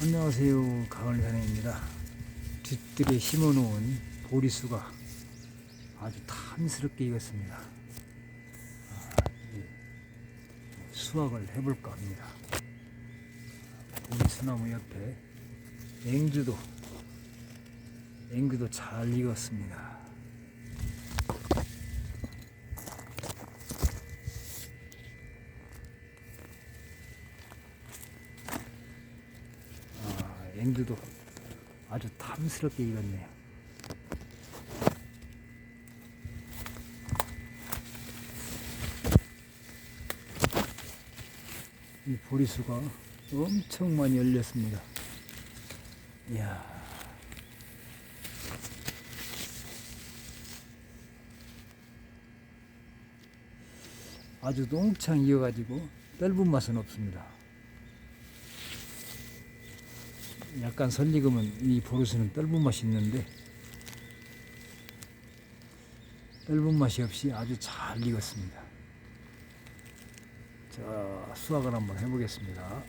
안녕하세요. 가을사냥입니다. 뒤뜰에 심어놓은 보리수가 아주 탐스럽게 익었습니다. 아, 이제 수확을 해볼까 합니다. 보리수나무 옆에 앵두도 앵두도 잘 익었습니다 아, 앵두도 아주 탐스럽게 익었네요. 이 보리수가 엄청 많이 열렸습니다. 이야. 아주 농창 이어가지고 떫은 맛은 없습니다. 약간 설익으면 이 보르스는 떫은 맛이 있는데 떫은 맛이 없이 아주 잘 익었습니다. 자 수확을 한번 해보겠습니다.